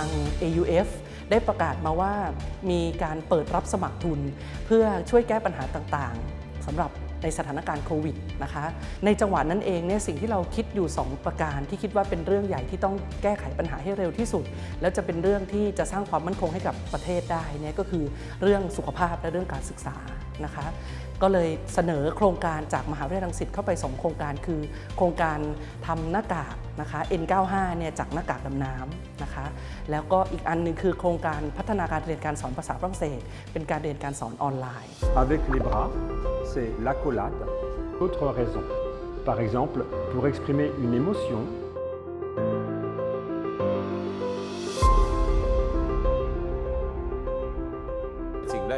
าง AUF ได้ประกาศมาว่ามีการเปิดรับสมัครทุน เพื่อช่วยแก้ปัญหาต่างๆสำหรับในสถานการณ์โควิดนะคะ ในจังหวะนั้นเองเนี่ยสิ่งที่เราคิดอยู่ 2 ประการที่คิดว่าเป็นเรื่องใหญ่ที่ต้องแก้ไขปัญหาให้เร็วที่สุด แล้วจะเป็นเรื่องที่จะสร้างความมั่นคงให้กับประเทศได้เนี่ยก็คือเรื่องสุขภาพและเรื่องการศึกษา นะคะ ก็เลยเสนอโครงการจากมหาวิทยาลัยรังสิตเข้าไป 2 โครงการคือ โครงการทำหน้ากากนะคะ N95 เนี่ยจากหน้ากากดำน้ำนะคะ แล้วก็อีกอันหนึงคือโครงการพัฒนาการเรียนการสอนภาษาฝรั่งเศส เป็นการเรียนการสอนออนไลน์ Avec les bras, c'est l'accolade. Autre raison. Par exemple, pour exprimer une émotion,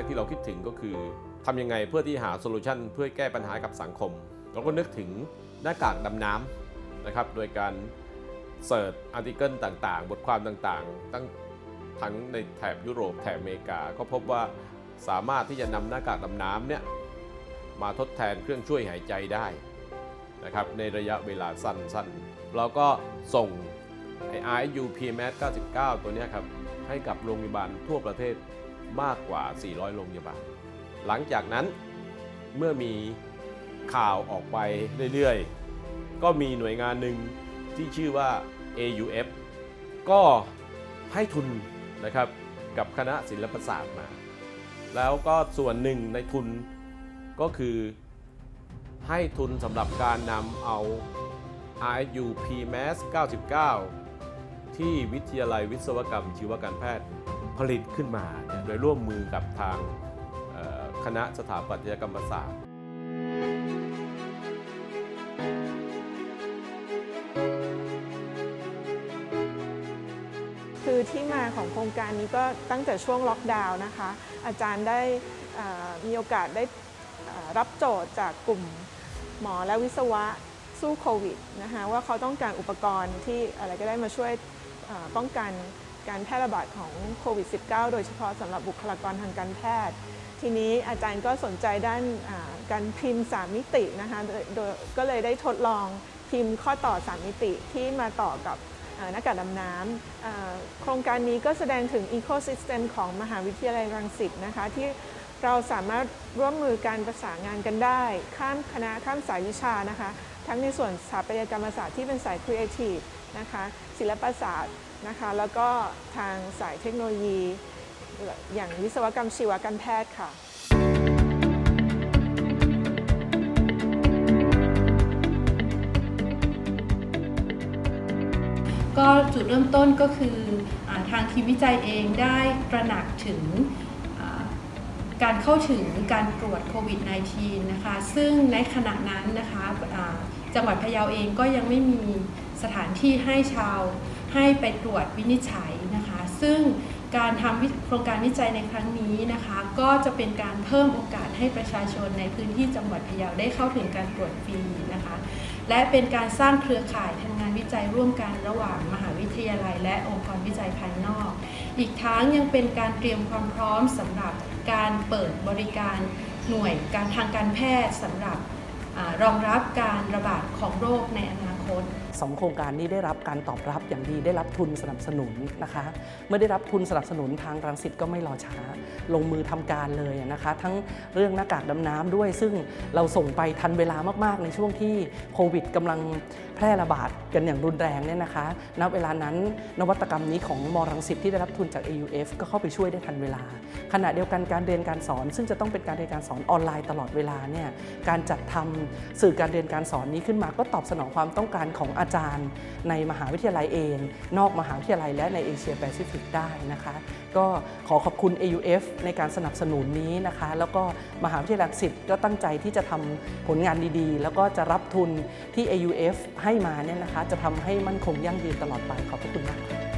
กที่เราคิดถึงก็คือทำยังไงเพื่อที่หาโซลูชันเพื่อแก้ปัญหากับสังคม เราก็นึกถึงหน้ากากดำน้ำนะครับ โดยการเสิร์ชอาร์ติเกิลต่างๆ บทความต่างๆ ตั้งทั้งในแถบยุโรปแถบอเมริกา ก็พบว่าสามารถที่จะนำหน้ากากดำน้ำเนี่ยมาทดแทนเครื่องช่วยหายใจได้นะครับในระยะเวลาสั้นๆ เราก็ส่งไอ้ RSU PMS 99 ตัวนี้ครับให้กับโรงพยาบาลทั่วประเทศ มากกว่า 400 โรงพยาบาล หลังจากนั้นเมื่อมีข่าวออกไปเรื่อยๆ ก็มีหน่วยงานหนึ่งที่ชื่อว่า AUF ก็ให้ทุนนะครับกับคณะศิลปศาสตร์มา แล้วก็ส่วนหนึ่งในทุนก็คือให้ทุนสำหรับการนำเอา RUP m a s 99 ที่วิทยาลัยวิศวกรรมชีวการแพทย์ ผลิตขึ้นมาโดยร่วมมือกับทางคณะสถาปัตยกรรมศาสตร์คือที่มาของโครงการนี้ก็ตั้งแต่ช่วงล็อกดาวน์นะคะ อาจารย์ได้มีโอกาสได้รับโจทย์จากกลุ่มหมอและวิศวะสู้โควิดนะคะว่าเขาต้องการอุปกรณ์ที่อะไรก็ได้มาช่วยป้องกัน การแพร่ระบาดของโควิด -19 โดยเฉพาะสำหรับบุคลากรทางการแพทย์ ทีนี้อาจารย์ก็สนใจด้านการพิมพ์ 3 มิตินะคะก็เลยได้ทดลองพิมพ์ข้อต่อ 3 มิติที่มาต่อกับหน้ากากดำน้ำโครงการนี้ก็แสดงถึงอีโค y ิสเต็มของมหาวิทยาลัยรังสิตนะคะที่เราสามารถร่วมมือการประสานงานกันได้ ข้ามคณะข้ามสายวิชานะคะ ทั้งในส่วนสถาปัตยกรรมศาสตร์ที่เป็นสายครีเอทีฟนะคะศิลปศาสตร์นะคะแล้วก็ทางสายเทคโนโลยี อย่างวิศวกรรมชีวการแพทย์ค่ะก็จุดเริ่มต้นก็คืออทางทีมวิจัยเองได้ตระหนักถึง การเข้าถึงการตรวจโควิด -19 นะคะ ซึ่งในขณะนั้นนะคะจังหวัดพะเยาเองก็ยังไม่มีสถานที่ให้ชาวให้ไปตรวจวินิจฉัยนะคะ ซึ่งการทำโครงการวิจัยในครั้งนี้นะคะ ก็จะเป็นการเพิ่มโอกาสให้ประชาชนในพื้นที่จังหวัดพะเยาได้เข้าถึงการตรวจฟรีนะคะ และเป็นการสร้างเครือข่ายทำงานวิจัยร่วมกันระหว่างมหาวิทยาลัย และองค์กรวิจัยภายนอก อีกทั้งยังเป็นการเตรียมความพร้อมสำหรับการเปิดบริการหน่วยการทางการแพทย์สำหรับอรองรับการระบาดของโรคในอนาคต สองโครงการนี้ได้รับการตอบรับอย่างดีได้รับทุนสนับสนุนนะคะ เมื่อได้รับทุนสนับสนุนทางรังสิตก็ไม่รอช้า ลงมือทำการเลยนะคะ ทั้งเรื่องหน้ากากดำน้ำด้วย ซึ่งเราส่งไปทันเวลามาก ๆ ในช่วงที่โควิดกำลังแพร่ระบาดกันอย่างรุนแรงเนี่ยนะคะณเวลานั้นนวัตกรรมนี้ของมรังสิตที่ได้รับทุนจาก AUF ก็เข้าไปช่วยได้ทันเวลา ขณะเดียวกันการเรียนการสอน ซึ่งจะต้องเป็นการเรียนการสอนออนไลน์ตลอดเวลาเนี่ยการจัดทำสื่อการเรียนการสอนนี้ขึ้นมาก็ตอบสนองความต้องการของอาจารย์ในมหาวิทยาลัยเอง นอกมหาวิทยาลัยและในเอเชียแปซิฟิกได้นะคะ ก็ขอขอบคุณ AUF ในการสนับสนุนนี้นะคะ แล้วก็มหาวิทยาลัยรังสิตก็ตั้งใจที่จะทำผลงานดีๆ แล้วก็จะรับทุนที่ AUF ให้มาเนี่ยนะคะ จะทำให้มั่นคงยั่งยืนตลอดไปขอบพระคุณมากค่ะ